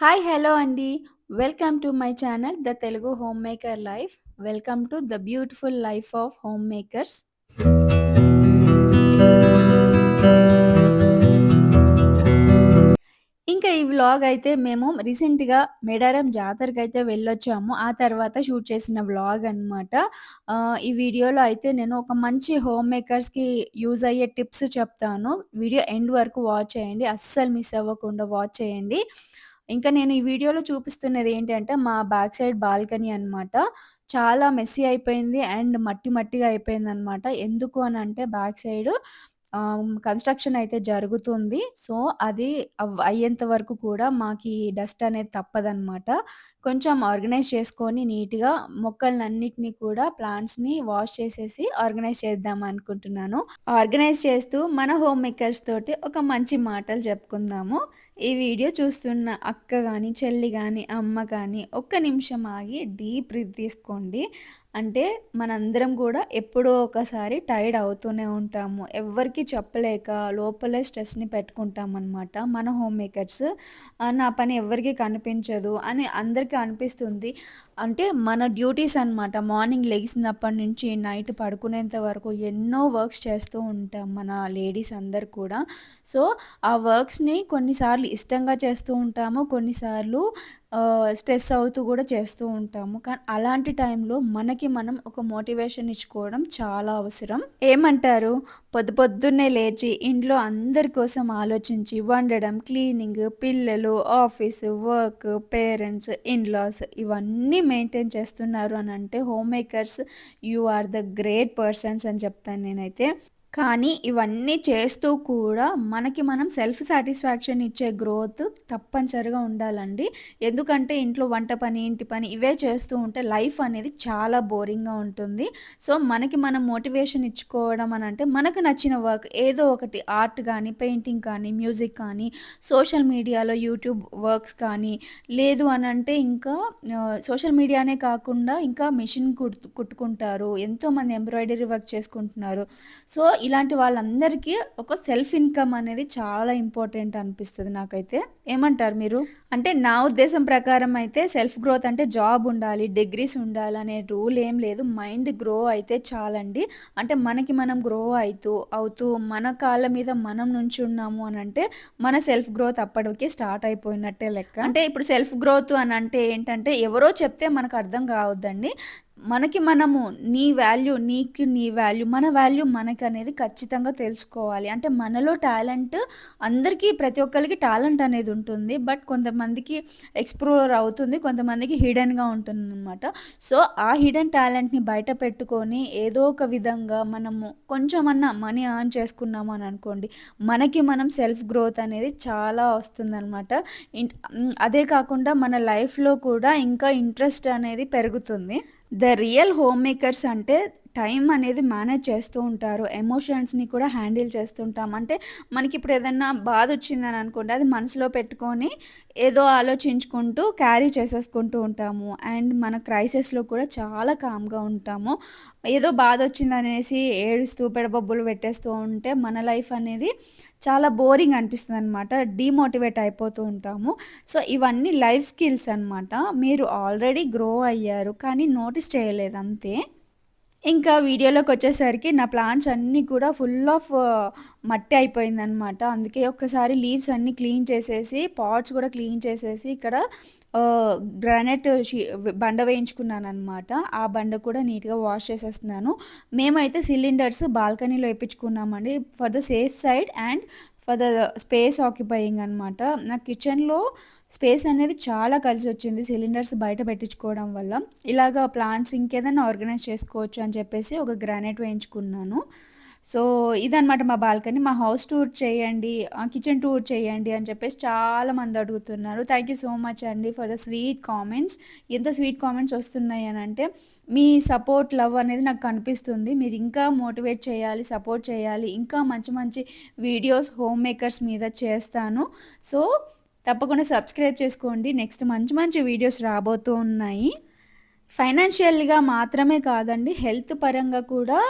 Hi hello అండి. Welcome to my channel 'the Telugu home maker life'. Welcome to the beautiful life of home makers. ఇంకా ఈ vlog అయితే మేము రీసెంట్‌గా మేడారం అయితే వెళ్ళొచ్చాము. ఆ తర్వాత షూట్ చేసిన వ్లాగ్ అనమాట. ఈ వీడియోలో అయితే నేను ఒక మంచి హోమ్ మేకర్స్‌కి యూజ్ అయ్యే టిప్స్ చెప్తాను. వీడియో ఎండ్ వరకు వాచ్ చేయండి. అస్సలు మిస్ అవ్వకుండా వాచ్ చేయండి. ఇంకా నేను ఈ వీడియోలో చూపిస్తున్నది ఏంటంటే మా బ్యాక్ సైడ్ బాల్కనీ అనమాట. చాలా మెస్సీ అయిపోయింది అండ్ మట్టి మట్టిగా అయిపోయింది అనమాట ఎందుకు అని అంటే బ్యాక్ సైడ్ కన్‌స్ట్రక్షన్ అయితే జరుగుతుంది. సో, అది అవ్ అయ్యేంత వరకు కూడా ఈ డస్ట్ అనేది తప్పదనమాట. కొంచెం ఆర్గనైజ్ చేసుకొని నీట్‌గా మొక్కలన్నిటినీ కూడా ప్లాంట్స్‌ని వాష్ చేసేసి ఆర్గనైజ్ చేద్దాం అనుకుంటున్నాను. ఆర్గనైజ్ చేస్తూ మన హోమ్ మేకర్స్ తోటి ఒక మంచి మాటలు చెప్పుకుందాము. ఈ వీడియో చూస్తున్న అక్క కానీ చెల్లి కానీ అమ్మ కానీ ఒక్క నిమిషం ఆగి డీప్ బ్రీత్ తీసుకోండి. అంటే మనందరం కూడా ఎప్పుడో ఒకసారి టైర్డ్ అవుతూనే ఉంటాము. ఎవ్వరికీ చెప్పలేక లోపలే స్ట్రెస్‌ని పెట్టుకుంటాం అనమాట మన హోమ్ మేకర్స్ నా పని ఎవరికి కనిపించదు అని అందరికీ అనిపిస్తుంది. అంటే మన డ్యూటీస్ అనమాట. మార్నింగ్ లెగిసినప్పటి నుంచి నైట్ పడుకునేంత వరకు ఎన్నో వర్క్స్ చేస్తూ ఉంటాం మన లేడీస్ అందరు కూడా. సో, ఆ వర్క్స్‌ని కొన్నిసార్లు ఇష్టంగా చేస్తూ ఉంటాము. కొన్నిసార్లు స్ట్రెస్ అవుతూ కూడా చేస్తూ ఉంటాము. కానీ అలాంటి టైంలో మనకి మనం ఒక మోటివేషన్ ఇచ్చుకోవడం చాలా అవసరం. ఏమంటారు? పొద్దు పొద్దున్నే లేచి ఇంట్లో అందరి కోసం ఆలోచించి వండడం, క్లీనింగ్, పిల్లలు, office, work, parents, in laws ఇవన్నీ మెయింటైన్ చేస్తున్నారు అని అంటే home makers you are the great persons అని చెప్తాను నేనైతే. కానీ ఇవన్నీ చేస్తూ కూడా మనకి మనం సెల్ఫ్ సాటిస్ఫాక్షన్ ఇచ్చే గ్రోత్ తప్పనిసరిగా ఉండాలండి. ఎందుకంటే ఇంట్లో వంట పని, ఇంటి పని ఇవే చేస్తూ ఉంటే లైఫ్ అనేది చాలా బోరింగ్‌గా ఉంటుంది. సో, మనకి మనం మోటివేషన్ ఇచ్చుకోవడం అనంటే మనకు నచ్చిన వర్క్ ఏదో ఒకటి ఆర్ట్ కానీ పెయింటింగ్ కానీ, మ్యూజిక్ కానీ, సోషల్ మీడియాలో యూట్యూబ్ వర్క్స్ కానీ, లేదు అని అంటే ఇంకా సోషల్ మీడియానే కాకుండా ఇంకా మిషన్ కుట్టు కుట్టుకుంటారు. ఎంతోమంది ఎంబ్రాయిడరీ వర్క్ చేసుకుంటున్నారు. సో, ఇలాంటి వాళ్ళందరికీ ఒక సెల్ఫ్ ఇన్‌కమ్ అనేది చాలా ఇంపార్టెంట్ అనిపిస్తుంది నాకైతే. ఏమంటారు మీరు? అంటే నా ఉద్దేశం ప్రకారం అయితే సెల్ఫ్ గ్రోత్ అంటే జాబ్ ఉండాలి, డిగ్రీస్ ఉండాలి అనే రూల్ ఏం లేదు. మైండ్ గ్రో అయితే చాలండి. అంటే మనకి మనం గ్రో అవుతూ అవుతూ మన కాళ్ళ మీద మనం నుంచున్నాము అంటే మన సెల్ఫ్ గ్రోత్ అప్పటికే స్టార్ట్ అయిపోయినట్టే లెక్క. అంటే ఇప్పుడు సెల్ఫ్ గ్రోత్ అని అంటే ఏంటంటే ఎవరో చెప్తే మనకు అర్థం కావద్దండి. మనకి మనము నీ వాల్యూ నీకు నీ వాల్యూ మన వాల్యూ మనకనేది ఖచ్చితంగా తెలుసుకోవాలి. అంటే మనలో టాలెంట్ అందరికీ ప్రతి ఒక్కరికి టాలెంట్ అనేది ఉంటుంది. బట్ కొంతమందికి ఎక్స్‌ప్లోర్ అవుతుంది. కొంతమందికి హిడెన్‌గా ఉంటుంది అనమాట సో, ఆ హిడెన్ టాలెంట్‌ని బయట పెట్టుకొని ఏదో ఒక విధంగా మనము కొంచెమన్నా మనీ ఆన్ చేసుకున్నాము అని అనుకోండి. మనకి మనం సెల్ఫ్ గ్రోత్ అనేది చాలా వస్తుందనమాట. అదే కాకుండా మన లైఫ్‌లో కూడా ఇంకా ఇంట్రెస్ట్ అనేది పెరుగుతుంది. ద రియల్ హోమ్ మేకర్స్ అంటే టైం అనేది మేనేజ్ చేస్తూ ఉంటారు. ఎమోషన్స్‌ని కూడా హ్యాండిల్ చేస్తుంటాం. అంటే మనకి ఇప్పుడు ఏదన్నా బాధొచ్చిందని అనుకోండి అది మనసులో పెట్టుకొని ఏదో ఆలోచించుకుంటూ క్యారీ చేసేసుకుంటూ ఉంటాము. అండ్ మన క్రైసిస్‌లో కూడా చాలా కామ్‌గా ఉంటాము. ఏదో బాధ వచ్చిందనేసి ఏడుస్తూ పెడబొబ్బులు పెట్టేస్తూ ఉంటే మన లైఫ్ అనేది చాలా బోరింగ్ అనిపిస్తుంది అనమాట డీమోటివేట్ అయిపోతూ ఉంటాము. సో, ఇవన్నీ లైఫ్ స్కిల్స్ అనమాట. మీరు ఆల్రెడీ గ్రో అయ్యారు. కానీ నోటీస్ చేయలేదు అంతే. ఇంకా వీడియోలోకి వచ్చేసరికి నా ప్లాంట్స్ అన్నీ కూడా ఫుల్ ఆఫ్ మట్టి అయిపోయిందనమాట. అందుకే ఒక్కసారి లీవ్స్ అన్నీ క్లీన్ చేసేసి, పాట్స్ కూడా క్లీన్ చేసేసి ఇక్కడ గ్రానైట్ బండ వేయించుకున్నాను అనమాట ఆ బండ కూడా నీట్‌గా వాష్ చేసేస్తున్నాను. మేమైతే సిలిండర్స్ బాల్కనీలో వేయించుకున్నామండి for the safe side and for the space occupying అనమాట. నా కిచెన్‌లో స్పేస్ అనేది చాలా కలిసొచ్చింది సిలిండర్స్ బయట పెట్టించుకోవడం వల్ల. ఇలాగ ప్లాంట్స్ ఇంకేదైనా ఆర్గనైజ్ చేసుకోవచ్చు అని చెప్పేసి ఒక గ్రానైట్ వేయించుకున్నాను. సో, ఇదనమాట మా బాల్కనీ. మా హౌస్ టూర్ చేయండి, కిచెన్ టూర్ చేయండి అని చెప్పేసి చాలా మంది అడుగుతున్నారు. థ్యాంక్ యూ సో మచ్ అండి ఫర్ ద స్వీట్ కామెంట్స్. ఎంత స్వీట్ కామెంట్స్ వస్తున్నాయి అని అంటే మీ సపోర్ట్, లవ్ అనేది నాకు కనిపిస్తుంది. మీరు ఇంకా మోటివేట్ చేయాలి, సపోర్ట్ చేయాలి. ఇంకా మంచి మంచి వీడియోస్ హోమ్ మేకర్స్ మీద చేస్తాను. సో, తప్పకుండా సబ్స్క్రైబ్ చేసుకోండి. నెక్స్ట్ మంచి మంచి వీడియోస్ రాబోతూ ఉన్నాయి. ఫైనాన్షియల్‌గా మాత్రమే కాదండి. హెల్త్ పరంగా కూడా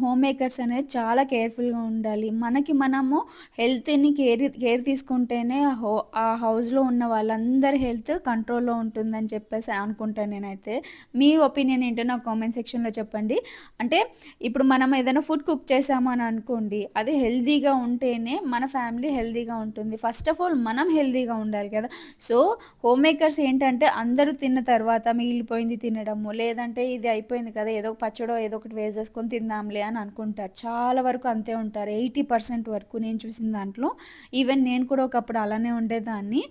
హోమ్ మేకర్స్ అనేది చాలా కేర్‌ఫుల్‌గా ఉండాలి. మనకి మనము హెల్త్‌ని కేర్ కేర్ తీసుకుంటేనే హో ఆ హౌస్‌లో ఉన్న వాళ్ళందరి హెల్త్ కంట్రోల్‌లో ఉంటుందని చెప్పేసి అనుకుంటాను నేనైతే. మీ ఒపీనియన్ ఏంటో నాకు కామెంట్ సెక్షన్‌లో చెప్పండి. అంటే ఇప్పుడు మనం ఏదైనా ఫుడ్ కుక్ చేసాము అని అనుకోండి. అది హెల్తీగా ఉంటేనే మన ఫ్యామిలీ హెల్తీగా ఉంటుంది. ఫస్ట్ ఆఫ్ ఆల్ మనం హెల్తీగా ఉండాలి కదా! సో, హోమ్ మేకర్స్ ఏంటంటే అందరూ తిన్న తర్వాత మిగిలిపోయింది తినడము, లేదంటే ఇది అయిపోయింది కదా! ఏదో ఒక పచ్చడో ఏదో ఒకటి వేసేసుకొని తిందాంలే అని అనుకుంటారు. చాలా వరకు అంతే ఉంటారు. 80% వరకు నేను చూసిన దాంట్లో. ఈవెన్ నేను కూడా ఒకప్పుడు అలానే ఉండేదాన్ని.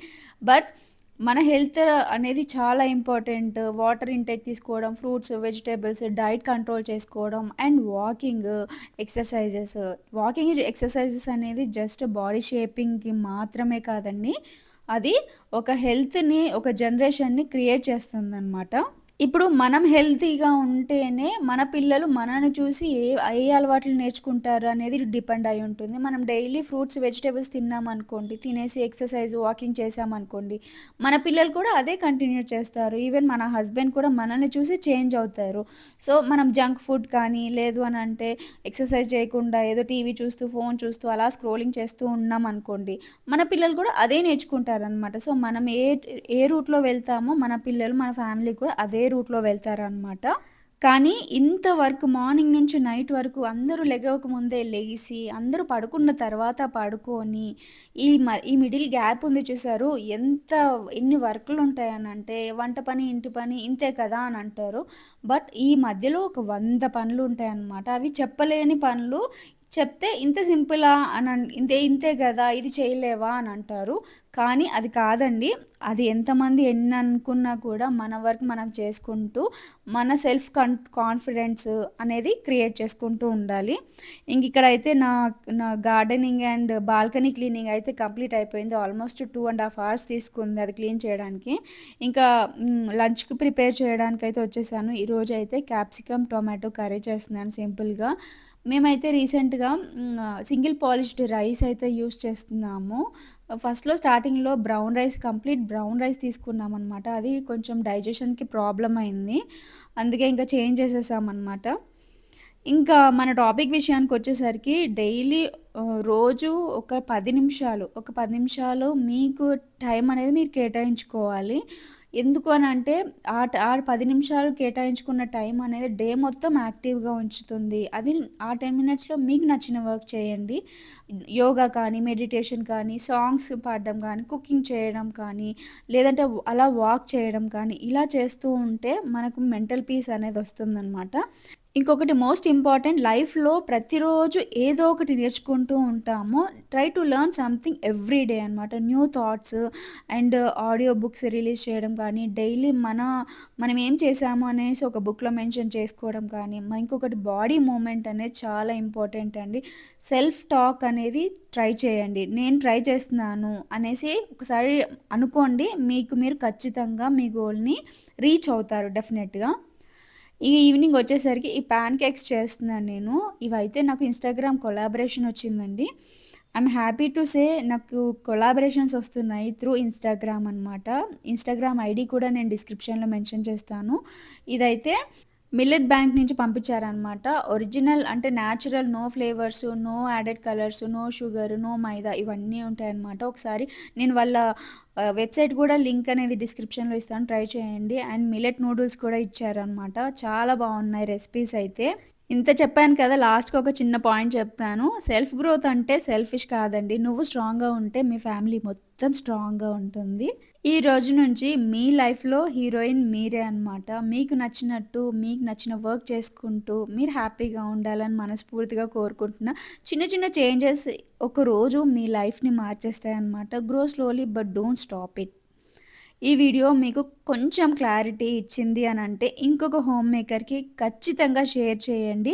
బట్ మన హెల్త్ అనేది చాలా ఇంపార్టెంట్. వాటర్ ఇంటేక్ తీసుకోవడం, ఫ్రూట్స్, వెజిటేబుల్స్ డైట్ కంట్రోల్ చేసుకోవడం and walking, exercises. Walking, exercises అనేది జస్ట్ బాడీ షేపింగ్‌కి మాత్రమే కాదండి. అది ఒక హెల్త్‌ని, ఒక జనరేషన్‌ని క్రియేట్ చేస్తుందనమాట. ఇప్పుడు మనం హెల్తీగా ఉంటేనే మన పిల్లలు మనల్ని చూసి ఏ ఏ అలవాట్లు నేర్చుకుంటారు అనేది డిపెండ్ అయి ఉంటుంది. మనం డైలీ ఫ్రూట్స్, వెజిటేబుల్స్ తిన్నామనుకోండి, తినేసి ఎక్సర్‌సైజ్, వాకింగ్ చేసామనుకోండి మన పిల్లలు కూడా అదే కంటిన్యూ చేస్తారు. ఈవెన్ మన హస్బెండ్ కూడా మనల్ని చూసి చేంజ్ అవుతారు. సో, మనం జంక్ ఫుడ్ కానీ, లేదు అని అంటే ఎక్సర్‌సైజ్ చేయకుండా ఏదో టీవీ చూస్తూ, ఫోన్ చూస్తూ అలా స్క్రోలింగ్ చేస్తూ ఉన్నాం అనుకోండి మన పిల్లలు కూడా అదే నేర్చుకుంటారు అనమాట సో, మనం ఏ ఏ రూట్‌లో వెళ్తామో మన పిల్లలు, మన ఫ్యామిలీ కూడా అదే రూట్‌లో వెళ్తారనమాట. కానీ ఇంత వర్క్ మార్నింగ్ నుంచి నైట్ వరకు అందరూ లెగవక ముందే లెగిసి, అందరూ పడుకున్న తర్వాత పడుకొని, ఈ మ ఈ మిడిల్ గ్యాప్ ఉంది చూసారు? ఎంత ఎన్ని వర్కులుంటాయనంటే వంట పని, ఇంటి పని ఇంతే కదా అని అంటారు. బట్ ఈ మధ్యలో ఒక వంద పనులు ఉంటాయన్నమాట అవి చెప్పలేని పనులు. చెప్తే ఇంత సింపులా అని ఇంతే ఇంతే కదా ఇది చేయలేవా అని అంటారు. కానీ అది కాదండి. అది ఎంతమంది ఎన్ననుకున్నా కూడా మన వర్క్ మనం చేసుకుంటూ, మన సెల్ఫ్ కన్ కాన్ఫిడెన్స్ అనేది క్రియేట్ చేసుకుంటూ ఉండాలి. ఇంకిక్కడైతే నా నా గార్డెనింగ్ అండ్ బాల్కనీ క్లీనింగ్ అయితే కంప్లీట్ అయిపోయింది. Almost two and half hours తీసుకుంది అది క్లీన్ చేయడానికి. ఇంకా లంచ్‌కి ప్రిపేర్ చేయడానికి అయితే వచ్చేసాను. ఈరోజు అయితే క్యాప్సికమ్, టొమాటో కర్రీ చేస్తున్నాను సింపుల్‌గా. మేమైతే రీసెంట్‌గా సింగిల్ పాలిష్డ్ రైస్ అయితే యూజ్ చేస్తున్నాము. ఫస్ట్‌లో స్టార్టింగ్‌లో brown rice complete brown rice తీసుకున్నామనమాట. అది కొంచెం డైజెషన్‌కి ప్రాబ్లం అయింది. అందుకే ఇంకా చేంజ్ చేసేసామన్నమాట ఇంకా మన టాపిక్ విషయానికి వచ్చేసరికి డైలీ రోజు ఒక పది నిమిషాలు, ఒక పది నిమిషాలు మీకు టైం అనేది మీరు కేటాయించుకోవాలి. ఎందుకు అనంటే ఆ ఆ పది నిమిషాలు కేటాయించుకున్న టైం అనేది డే మొత్తం యాక్టివ్‌గా ఉంచుతుంది. అది ఆ 10 మినిట్స్‌లో మీకు నచ్చిన వర్క్ చేయండి. యోగా కానీ, మెడిటేషన్ కానీ, సాంగ్స్ పాడడం కానీ, కుకింగ్ చేయడం కానీ, లేదంటే అలా వాక్ చేయడం కానీ, ఇలా చేస్తూ ఉంటే మనకు మెంటల్ పీస్ అనేది వస్తుందనమాట. ఇంకొకటి మోస్ట్ ఇంపార్టెంట్ లైఫ్‌లో ప్రతిరోజు ఏదో ఒకటి నేర్చుకుంటూ ఉంటాము. Try to learn something every day అనమాట. New thoughts and audio books release చేయడం కానీ, డైలీ మన మనం ఏం చేశాము అనేసి ఒక బుక్‌లో మెన్షన్ చేసుకోవడం కానీ, ఇంకొకటి బాడీ మూమెంట్ అనేది చాలా ఇంపార్టెంట్ అండి. సెల్ఫ్ టాక్ అనేది ట్రై చేయండి. నేను ట్రై చేస్తున్నాను అనేసి ఒకసారి అనుకోండి. మీకు మీరు ఖచ్చితంగా మీ గోల్‌ని రీచ్ అవుతారు డెఫినెట్‌గా. ఈ ఈవినింగ్ వచ్చేసరికి ఈ పాన్ కేక్స్ చేస్తున్నాను నేను. ఇవైతే నాకు ఇన్‌స్టాగ్రామ్ కొలాబరేషన్ వచ్చిందండి. ఐఎమ్ హ్యాపీ టు సే నాకు కొలాబరేషన్స్ వస్తున్నాయి త్రూ ఇన్‌స్టాగ్రామ్ అనమాట. ఇన్‌స్టాగ్రామ్ ఐడి కూడా నేను డిస్క్రిప్షన్‌లో మెన్షన్ చేస్తాను. ఇదైతే మిల్లెట్ బ్యాంక్ నుంచి పంపించారనమాట. ఒరిజినల్ అంటే natural no flavours, no added colours, no sugar, no maida ఇవన్నీ ఉంటాయన్నమాట. ఒకసారి నేను వాళ్ళ వెబ్‌సైట్ కూడా లింక్ అనేది డిస్క్రిప్షన్‌లో ఇస్తాను. ట్రై చేయండి. అండ్ మిల్లెట్ నూడిల్స్ కూడా ఇచ్చారనమాట. చాలా బాగున్నాయి రెసిపీస్ అయితే. ఇంత చెప్పాను కదా! లాస్ట్‌కి ఒక చిన్న పాయింట్ చెప్తాను. సెల్ఫ్ గ్రోత్ అంటే సెల్ఫిష్ కాదండి. నువ్వు స్ట్రాంగ్‌గా ఉంటే మీ ఫ్యామిలీ మొత్తం స్ట్రాంగ్‌గా ఉంటుంది. ఈ రోజు నుంచి మీ లైఫ్‌లో హీరోయిన్ మీరే అనమాట. మీకు నచ్చినట్టు, మీకు నచ్చిన వర్క్ చేసుకుంటూ, మీరు హ్యాపీగా ఉండాలని మనస్ఫూర్తిగా కోరుకుంటున్నా. చిన్న చిన్న చేంజెస్ ఒక రోజు మీ లైఫ్‌ని మార్చేస్తాయన్నమాట. Grow slowly but don't stop it. ఈ వీడియో మీకు కొంచెం క్లారిటీ ఇచ్చింది అని అంటే ఇంకొక హోమ్ మేకర్‌కి ఖచ్చితంగా షేర్ చేయండి.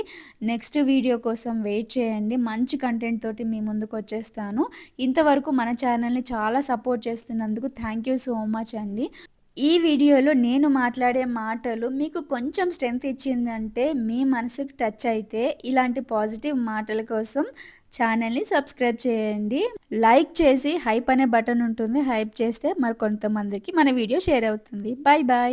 నెక్స్ట్ వీడియో కోసం వెయిట్ చేయండి. మంచి కంటెంట్ తోటి మీ ముందుకు వచ్చేస్తాను ఇంతవరకు మన ఛానల్‌ని చాలా సపోర్ట్ చేస్తున్నందుకు థ్యాంక్ యూ సో మచ్ అండి. ఈ వీడియోలో నేను మాట్లాడే మాటలు మీకు కొంచెం స్ట్రెంత్ ఇచ్చిందంటే, మీ మనసుకు టచ్ అయితే ఇలాంటి పాజిటివ్ మాటల కోసం ఛానల్‌ని సబ్స్క్రైబ్ చేయండి. లైక్ చేసి హైప్ అనే బటన్ ఉంటుంది. హైప్ చేస్తే మరి కొంతమందికి మన వీడియో షేర్ అవుతుంది. Bye bye.